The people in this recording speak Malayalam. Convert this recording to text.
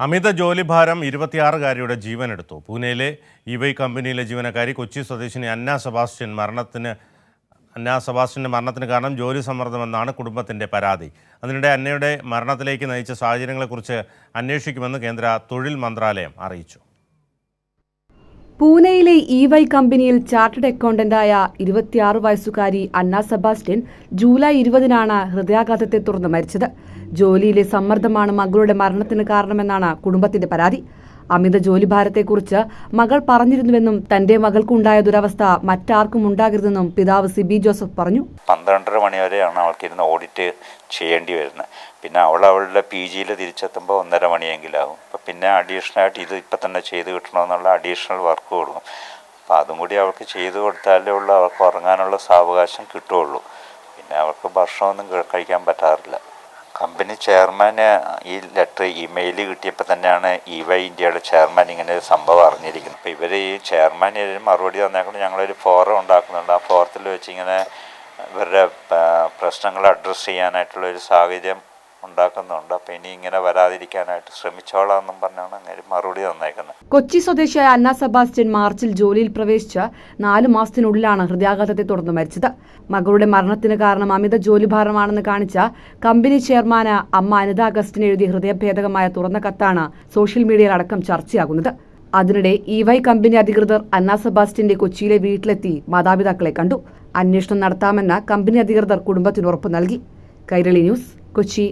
അമിത ജോലിഭാരം ഇരുപത്തിയാറുകാരിയുടെ ജീവനെടുത്തു. പൂനെയിലെ ഇ വൈ കമ്പനിയിലെ ജീവനക്കാരി കൊച്ചി സ്വദേശിനി അന്ന സെബാസ്റ്റ്യൻ മരണത്തിന് അന്ന സെബാസ്റ്റ്യന്റെ മരണത്തിന് കാരണം ജോലി സമ്മർദ്ദമെന്നാണ് കുടുംബത്തിന്റെ പരാതി. അതിനിടെ അന്നയുടെ മരണത്തിലേക്ക് നയിച്ച സാഹചര്യങ്ങളെക്കുറിച്ച് അന്വേഷിക്കുമെന്ന് കേന്ദ്ര തൊഴിൽ മന്ത്രാലയം അറിയിച്ചു. പൂനെയിലെ ഇ വൈ കമ്പനിയിൽ ചാർട്ടേഡ് അക്കൗണ്ടന്റായ ഇരുപത്തിയാറ് വയസ്സുകാരി അന്ന സെബാസ്റ്റ്യൻ ജൂലൈ ഇരുപതിനാണ് ഹൃദയാഘാതത്തെ തുടർന്ന് മരിച്ചത്. ജോലിയിലെ സമ്മർദ്ദമാണ് മകളുടെ മരണത്തിന് കാരണമെന്നാണ് കുടുംബത്തിന്റെ പരാതി. അമിത ജോലിഭാരത്തെക്കുറിച്ച് മകൾ പറഞ്ഞിരുന്നുവെന്നും തന്റെ മകൾക്കുണ്ടായ ദുരവസ്ഥ മറ്റാർക്കും ഉണ്ടാകരുതെന്നും പിതാവ് സിബി ജോസഫ് പറഞ്ഞു. പന്ത്രണ്ടര മണി വരെയാണ് അവൾക്കിരുന്ന് ഓഡിറ്റ് ചെയ്യേണ്ടി വരുന്നത്. പിന്നെ അവൾ അവളുടെ പി ജിയിൽ തിരിച്ചെത്തുമ്പോൾ ഒന്നര മണിയെങ്കിലാവും അപ്പം പിന്നെ അഡീഷണൽ ആയിട്ട് ഇത് ഇപ്പം തന്നെ ചെയ്ത് കിട്ടണമെന്നുള്ള അഡീഷണൽ വർക്ക് കൊടുക്കും. അപ്പം അതും കൂടി അവൾക്ക് ചെയ്തു കൊടുത്താലേ ഉള്ളൂ. അവൾക്ക് ഉറങ്ങാനുള്ള സാവകാശം കിട്ടുകയുള്ളൂ. പിന്നെ അവർക്ക് ഭക്ഷണമൊന്നും കഴിക്കാൻ പറ്റാറില്ല. കമ്പനി ചെയർമാന് ഈ ലെറ്റർ ഇമെയിൽ കിട്ടിയപ്പോൾ തന്നെയാണ് ഇ വൈ ഇന്ത്യയുടെ ചെയർമാൻ ഇങ്ങനെ ഒരു സംഭവം അറിഞ്ഞിരിക്കുന്നത്. അപ്പോൾ ഇവർ ഈ ചെയർമാൻ മറുപടി തന്നേക്കൊണ്ട് ഞങ്ങളൊരു ഫോറം ഉണ്ടാക്കുന്നുണ്ട്. ആ ഫോറത്തിൽ വെച്ച് ഇങ്ങനെ ഇവരുടെ പ്രശ്നങ്ങൾ അഡ്രസ്സ് ചെയ്യാനായിട്ടുള്ള ഒരു സാഹചര്യം ഉണ്ടാക്കുന്നുണ്ട്. അപ്പോൾ ഇനി ഇങ്ങനെ വരാതിരിക്കാനായിട്ട് ശ്രമിച്ചോളാം എന്നും പറഞ്ഞാണ് അങ്ങനെ മറുപടി തന്നേക്കുന്നത്. കൊച്ചി സ്വദേശിയായ അന്ന സെബാസ്റ്റ്യൻ മാർച്ചിൽ ജോലിയിൽ പ്രവേശിച്ച നാലു മാസത്തിനുള്ളിലാണ് ഹൃദയാഘാതത്തെ തുടർന്ന് മരിച്ചത്. മകളുടെ മരണത്തിന് കാരണം അമിത ജോലിഭാരമാണെന്ന് കാണിച്ച കമ്പനി ചെയർമാന് അമ്മ അനിത അഗസ്റ്റിന് എഴുതിയ ഹൃദയഭേദകമായ തുറന്ന കത്താണ് സോഷ്യൽ മീഡിയയിൽ അടക്കം ചർച്ചയാകുന്നത്. അതിനിടെ ഇ വൈ കമ്പനി അധികൃതർ അന്ന സെബാസ്റ്റ്യന്റെ കൊച്ചിയിലെ വീട്ടിലെത്തി മാതാപിതാക്കളെ കണ്ടു. അന്വേഷണം നടത്താമെന്ന കമ്പനി അധികൃതർ കുടുംബത്തിന് ഉറപ്പ് നൽകി. കൈരളി ന്യൂസ് കൊച്ചി.